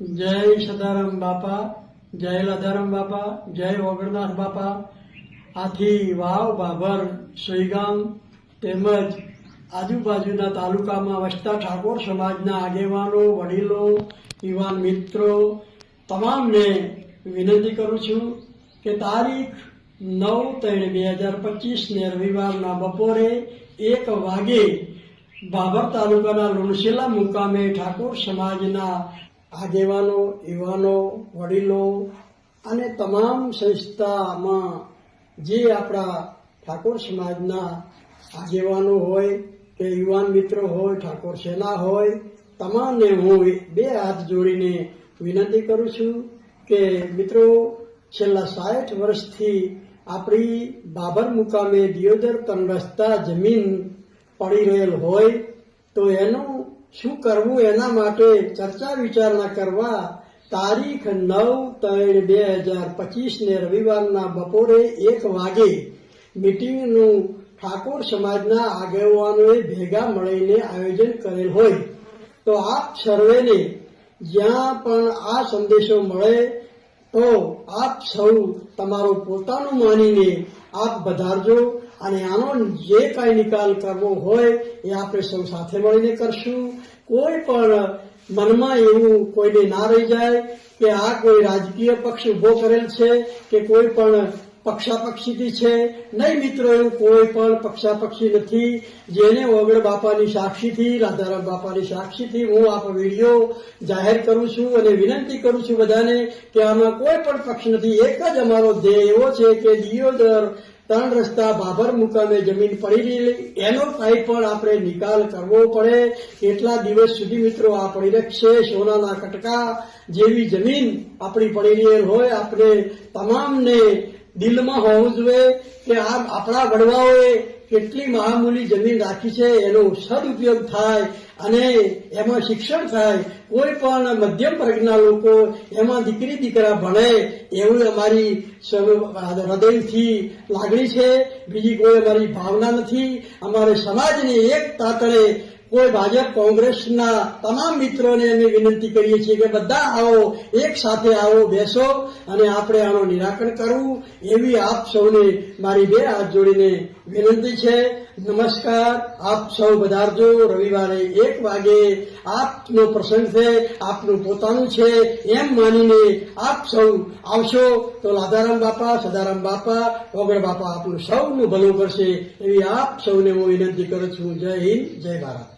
જય સદારામ બાપા, જય લધારામ બાપા, જય વગરનાથ બાપા. આથી વાવ બાભર સુઈગામ તેમજ આજુબાજુના તાલુકામાં વસતા ઠાકોર સમાજના આગેવાનો, વડીલો, યુવાન મિત્રો, તમામને વિનંતી કરું છું કે તારીખ નવ ત્રણ બે હજાર પચીસને રવિવારના બપોરે એક વાગે બાબર તાલુકાના લુણશીલા મુકામે ઠાકોર સમાજના આગેવાનો, યુવાનો, વડીલો અને તમામ સંસ્થામાં જે આપણા ઠાકોર સમાજના આગેવાનો હોય કે યુવાન મિત્રો હોય, ઠાકોર સેના હોય, તમામને હું બે હાથ જોડીને વિનંતી કરું છું કે મિત્રો, છેલ્લા સાઠ વર્ષથી આપણી બાબર મુકામે દિયોદર તન રસ્તા જમીન પડી રહેલ હોય તો એનું શું કરવું એના માટે ચર્ચા વિચારણા કરવા? તારીખ નવ ત્રણ બે હજાર પચીસને રવિવારના બપોરે એક વાગે મિટિંગનું ઠાકોર સમાજના આગેવાનોએ ભેગા મળીને આયોજન કરેલ હોય. તો આપ સર્વેને જ્યાં પણ આ સંદેશો મળે, તો આપ સૌ તમારું પોતાનું માનીને આપ વધારજો અને આનો જે કાંઈ નિકાલ કરવો હોય એ આપણે સૌ સાથે મળીને કરશું. કોઈ પણ મનમાં એવું કોઈને ના રહી જાય કે આ કોઈ રાજકીય પક્ષ ઊભો કરેલ છે કે કોઈ પણ પક્ષાપક્ષીથી છે. નહીં મિત્રો, એવું કોઈ પણ પક્ષાપક્ષી નથી. જેને ઓગળ બાપાની સાક્ષીથી, રાધારામ બાપાની સાક્ષીથી હું આ વીડિયો જાહેર કરું છું અને વિનંતી કરું છું બધાને કે આમાં કોઈ પણ પક્ષ નથી. એક જ અમારો ધ્યેય એવો છે કે દિયોદર ત્રણ રસ્તા બાબર મુકામે જમીન પડી રહી એનો કાંઈ પણ આપણે નિકાલ કરવો પડે. કેટલા દિવસ સુધી મિત્રો આ પડી રહેશે. સોનાના કટકા જેવી જમીન આપણી પડી રહેલ હોય. આપણે તમામને દિલમાં હોવું જોઈએ કે આ આપણા વડવાઓએ કેટલી મહામૂલી જમીન રાખી છે, એનો સદુપયોગ થાય અને એમાં શિક્ષણ થાય. કોઈ પણ મધ્યમ વર્ગના લોકો એમાં દીકરી, દીકરા ભણે એવું અમારી હૃદયથી લાગણી છે. બીજી કોઈ અમારી ભાવના નથી. અમારે સમાજની એક તાતણે કોઈ ભાજપ કોંગ્રેસના તમામ મિત્રોને અમે વિનંતી કરીએ છીએ કે બધા આવો, એક સાથે આવો, બેસો અને આપણે આનો નિરાકરણ કરવું. એવી આપ સૌને મારી બે હાથ જોડીને વિનંતી છે. નમસ્કાર. આપ સૌ વધારજો રવિવારે એક વાગે આપનો પ્રસંગ છે, આપનું પોતાનું છે. એમ માનીને આપ સૌ આવશો તો લાધારામ બાપા, સદારામ બાપા ઓગળ બાપા આપનું સૌનું ભલું કરશે. એવી આપ સૌને હું વિનંતી કરું છું. જય હિન્દ, જય ભારત.